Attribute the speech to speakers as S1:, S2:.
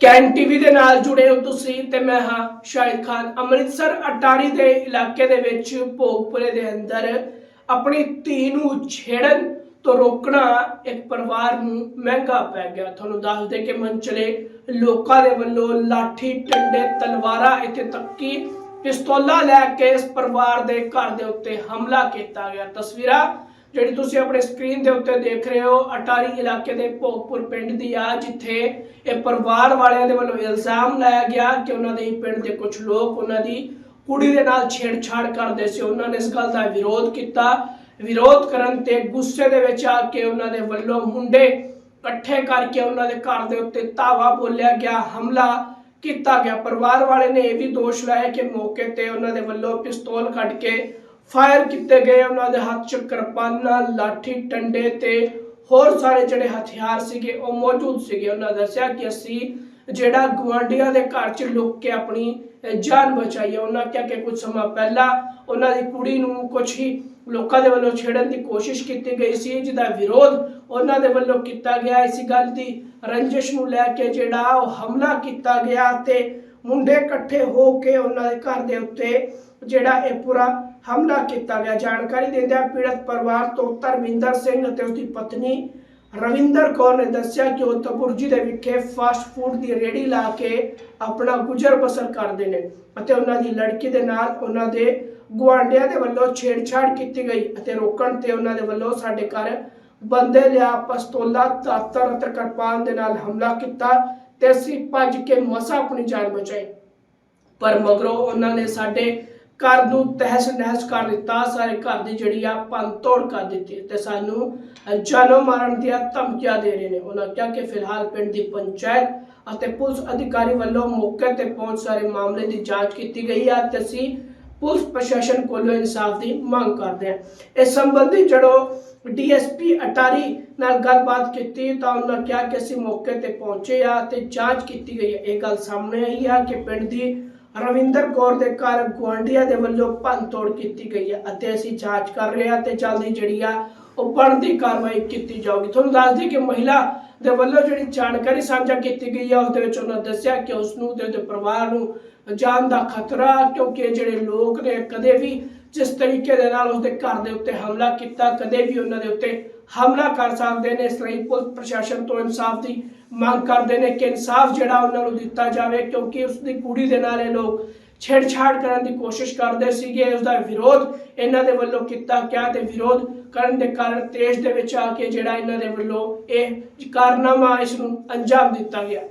S1: Can TV ਦੇ ਨਾਲ ਜੁੜੇ ਹੋ ਤੁਸੀਂ ਤੇ ਮੈਂ ਹਾਂ ਸ਼ਾਹਿਦ ਖਾਨ। ਅੰਮ੍ਰਿਤਸਰ ਅਟਾਰੀ ਦੇ ਇਲਾਕੇ ਦੇ ਵਿੱਚ ਭੋਗਪੁਰੇ ਦੇ ਅੰਦਰ ਆਪਣੀ ਧੀ ਨੂੰ ਛੇੜਨ ਤੋਂ ਰੋਕਣਾ ਇੱਕ ਪਰਿਵਾਰ ਨੂੰ ਮਹਿੰਗਾ ਪੈ ਗਿਆ। ਤੁਹਾਨੂੰ ਦੱਸ ਦੇ ਕਿ ਮੰਚਲੇ ਲੋਕਾਂ ਦੇ ਵੱਲੋਂ ਲਾਠੀ, ਟੰਡੇ, ਤਲਵਾਰਾਂ ਇੱਥੇ ਤੱਕ ਕਿ ਪਿਸਤੌਲਾਂ ਲੈ ਕੇ ਇਸ ਪਰਿਵਾਰ ਦੇ ਘਰ ਦੇ ਉੱਤੇ ਹਮਲਾ ਕੀਤਾ ਗਿਆ। ਤਸਵੀਰਾਂ ਜਿਹੜੀ ਤੁਸੀਂ ਆਪਣੇ ਸਕਰੀਨ ਦੇ ਉੱਤੇ ਦੇਖ ਰਹੇ ਹੋ, ਅਟਾਰੀ ਇਲਾਕੇ ਦੇ ਭੋਗਪੁਰ ਪਿੰਡ ਦੀ ਆ, ਜਿੱਥੇ ਇਹ ਪਰਿਵਾਰ ਵਾਲਿਆਂ ਦੇ ਵੱਲੋਂ ਇਲਜ਼ਾਮ ਲਾਇਆ ਗਿਆ ਕਿ ਉਹਨਾਂ ਦੇ ਪਿੰਡ ਦੇ ਕੁਝ ਲੋਕ ਉਹਨਾਂ ਦੀ ਕੁੜੀ ਦੇ ਨਾਲ ਛੇੜਛਾੜ ਕਰਦੇ ਸੀ। ਉਹਨਾਂ ਨੇ ਇਸ ਗੱਲ ਦਾ ਵਿਰੋਧ ਕੀਤਾ। ਵਿਰੋਧ ਕਰਨ ਤੇ ਗੁੱਸੇ ਦੇ ਵਿੱਚ ਆ ਕੇ ਉਹਨਾਂ ਦੇ ਵੱਲੋਂ ਮੁੰਡੇ ਇਕੱਠੇ ਕਰਕੇ ਉਹਨਾਂ ਦੇ ਘਰ ਦੇ ਉੱਤੇ ਧਾਵਾ ਬੋਲਿਆ ਗਿਆ, ਹਮਲਾ ਕੀਤਾ ਗਿਆ। ਪਰਿਵਾਰ ਵਾਲੇ ਨੇ ਇਹ ਵੀ ਦੋਸ਼ ਲਾਇਆ ਕਿ ਮੌਕੇ ਤੇ ਉਹਨਾਂ ਦੇ ਵੱਲੋਂ ਪਿਸਤੌਲ ਕੱਢ ਕੇ ਫਾਇਰ ਕੀਤੇ ਗਏ ਉਹਨਾਂ ਦੇ ਹੱਥ 'ਚ ਕਿਰਪਾਨਾਂ, ਲਾਠੀ, ਟੰਡੇ ਤੇ ਹੋਰ ਸਾਰੇ ਜਿਹੜੇ ਹਥਿਆਰ ਸੀਗੇ, ਉਹ ਮੌਜੂਦ ਸੀਗੇ। ਉਹਨਾਂ ਦੱਸਿਆ ਕਿ ਅਸੀਂ ਜਿਹੜਾ ਗਵਾਂਡੀਆਂ ਦੇ ਘਰ 'ਚ ਲੁੱਕ ਕੇ ਆਪਣੀ ਜਾਨ ਬਚਾਈ ਹੈ, ਉਹਨਾਂ ਕਿਹਾ ਕਿ ਕੁਝ ਸਮਾਂ ਪਹਿਲਾਂ ਉਹਨਾਂ ਦੀ ਕੁੜੀ ਨੂੰ ਕੁਝ ਹੀ ਲੋਕਾਂ ਦੇ ਵੱਲੋਂ ਛੇੜਨ ਦੀ ਕੋਸ਼ਿਸ਼ ਕੀਤੀ ਗਈ ਸੀ, ਜਿਹਦਾ ਵਿਰੋਧ ਉਹਨਾਂ ਦੇ ਵੱਲੋਂ ਕੀਤਾ ਗਿਆ। ਇਸ ਗੱਲ ਦੀ ਰੰਜਿਸ਼ ਨੂੰ ਲੈ ਕੇ ਜਿਹੜਾ ਉਹ ਹਮਲਾ ਕੀਤਾ ਗਿਆ ਤੇ ਮੁੰਡੇ ਇਕੱਠੇ ਹੋ ਕੇ ਉਹਨਾਂ ਦੇ ਘਰ ਦੇ ਉੱਤੇ ਜਿਹੜਾ ਇਹ ਪੂਰਾ ਹਮਲਾ ਕੀਤਾ ਗਿਆ। ਜਾਣਕਾਰੀ ਦਿੰਦਿਆਂ ਪੀੜਤ ਪਰਿਵਾਰ ਤੋਂ ਧਰਮਿੰਦਰ ਸਿੰਘ ਅਤੇ ਉਸਦੀ ਪਤਨੀ ਰਵਿੰਦਰ ਕੌਰ ਨੇ ਦੱਸਿਆ ਕਿ ਉਹ ਤਬੁਰਜੀ ਦੇ ਵਿਖੇ ਫਾਸਟ ਫੂਡ ਦੀ ਰੇੜੀ ਲਾ ਕੇ ਆਪਣਾ ਗੁਜ਼ਰ ਬਸਰ ਕਰਦੇ ਨੇ ਅਤੇ ਉਹਨਾਂ ਦੀ ਲੜਕੀ ਦੇ ਨਾਲ ਉਹਨਾਂ ਦੇ ਗੁਆਂਢੀਆਂ ਦੇ ਵੱਲੋਂ ਛੇੜਛਾੜ ਕੀਤੀ ਗਈ ਅਤੇ ਰੋਕਣ ਤੇ ਉਹਨਾਂ ਦੇ ਵੱਲੋਂ ਸਾਡੇ ਘਰ ਬੰਦੇ ਲਿਆ ਪਸਤੌਲਾ ਦਾਤਰ ਅਤੇ ਕਿਰਪਾਨ ਦੇ ਨਾਲ ਹਮਲਾ ਕੀਤਾ। ਤੇ ਅਸੀਂ ਭੱਜ ਕੇ ਮਸਾ ਆਪਣੀ ਜਾਨ ਬਚਾਈ। ਪਰ ਮਗਰੋਂ ਉਹਨਾਂ ਨੇ ਸਾਡੇ ਘਰ ਨੂੰ ਤਹਿਸ ਨਹਿਸ ਕਰ ਦਿੱਤਾ। ਸਾਰੇ ਘਰ ਦੀ ਜਿਹੜੀ ਆ ਭੰਨ ਤੋੜ ਕਰ ਦਿੱਤੀ ਤੇ ਸਾਨੂੰ ਜਾਨੋਂ ਮਾਰਨ ਦੀਆਂ ਧਮਕੀਆਂ ਦੇ ਰਹੇ ਨੇ। ਉਹਨਾਂ ਕਿਹਾ ਕਿ ਫਿਲਹਾਲ ਪਿੰਡ ਦੀ ਪੰਚਾਇਤ ਅਤੇ ਪੁਲਿਸ ਅਧਿਕਾਰੀ ਵੱਲੋਂ ਮੌਕੇ ਤੇ ਪਹੁੰਚ ਸਾਰੇ ਮਾਮਲੇ ਦੀ ਜਾਂਚ ਕੀਤੀ ਗਈ ਆ ਤੇ ਅਸੀਂ ਪੁਲਿਸ ਪ੍ਰਸ਼ਾਸਨ ਕੋਲੋਂ ਇਨਸਾਫ ਦੀ ਮੰਗ ਕਰਦੇ ਹਾਂ ਇਸ ਸੰਬੰਧੀ ਜਦੋਂ ਡੀਐਸਪੀ ਅਟਾਰੀ ਨਾਲ ਗੱਲਬਾਤ ਕੀਤੀ ਤਾਂ ਉਹਨਾਂ ਕਿਹਾ ਕਿ ਅਸੀਂ ਮੌਕੇ ਤੇ ਪਹੁੰਚੇ ਆ ਤੇ ਜਾਂਚ ਕੀਤੀ ਗਈ ਹੈ। ਇਹ ਗੱਲ ਸਾਹਮਣੇ ਆਈ ਆ ਕਿ ਪਿੰਡ ਦੀ ਰਵਿੰਦਰ ਕੌਰ ਦੇ ਘਰ ਗੁਆਂਢੀਆਂ ਦੇ ਵੱਲੋਂ ਭੰਨ ਤੋੜ ਕੀਤੀ ਗਈ ਹੈ ਅਤੇ ਅਸੀਂ ਜਾਂਚ ਕਰ ਰਹੇ ਹਾਂ ਤੇ ਜਲਦੀ ਜਿਹੜੀ ਆ ਉਹ ਬਣਦੀ ਕਾਰਵਾਈ ਕੀਤੀ ਜਾਊਗੀ। ਤੁਹਾਨੂੰ ਦੱਸ ਦਈਏ ਕਿ ਮਹਿਲਾ ਦੇ ਵੱਲੋਂ ਜਿਹੜੀ ਜਾਣਕਾਰੀ ਸਾਂਝਾ ਕੀਤੀ ਗਈ ਹੈ ਉਸ ਵਿੱਚ ਉਹਨਾਂ ਦੱਸਿਆ ਕਿ ਉਸ ਨੂੰ ਤੇ ਉਹਦੇ ਪਰਿਵਾਰ ਨੂੰ ਜਾਨ ਦਾ ਖਤਰਾ, ਕਿਉਂਕਿ ਜਿਹੜੇ ਲੋਕ ਨੇ, ਕਦੇ ਵੀ ਜਿਸ ਤਰੀਕੇ ਦੇ ਨਾਲ ਉਸਦੇ ਘਰ ਦੇ ਉੱਤੇ ਹਮਲਾ ਕੀਤਾ, ਕਦੇ ਵੀ ਉਹਨਾਂ ਦੇ ਉੱਤੇ ਹਮਲਾ ਕਰ ਸਕਦੇ ਨੇ। ਇਸ ਲਈ ਪੁਲਿਸ ਪ੍ਰਸ਼ਾਸਨ ਤੋਂ ਇਨਸਾਫ ਦੀ ਮੰਗ ਕਰਦੇ ਨੇ ਕਿ ਇਨਸਾਫ ਜਿਹੜਾ ਉਹਨਾਂ ਨੂੰ ਦਿੱਤਾ ਜਾਵੇ, ਕਿਉਂਕਿ ਉਸ ਦੀ ਕੁੜੀ ਦੇ ਨਾਲ ਇਹ ਲੋਕ ਛੇੜਛਾੜ ਕਰਨ ਦੀ ਕੋਸ਼ਿਸ਼ ਕਰਦੇ ਸੀਗੇ ਉਸ ਦਾ ਵਿਰੋਧ ਇਹਨਾਂ ਦੇ ਵੱਲੋਂ ਕੀਤਾ ਗਿਆ ਤੇ ਵਿਰੋਧ ਕਰਨ ਦੇ ਕਾਰਨ ਦੇਸ਼ ਦੇ ਵਿੱਚ ਆ ਕੇ ਜਿਹੜਾ ਇਹਨਾਂ ਦੇ ਵੱਲੋਂ ਇਹ ਕਾਰਨਾਮਾ ਇਸ ਨੂੰ ਅੰਜਾਮ ਦਿੱਤਾ ਗਿਆ।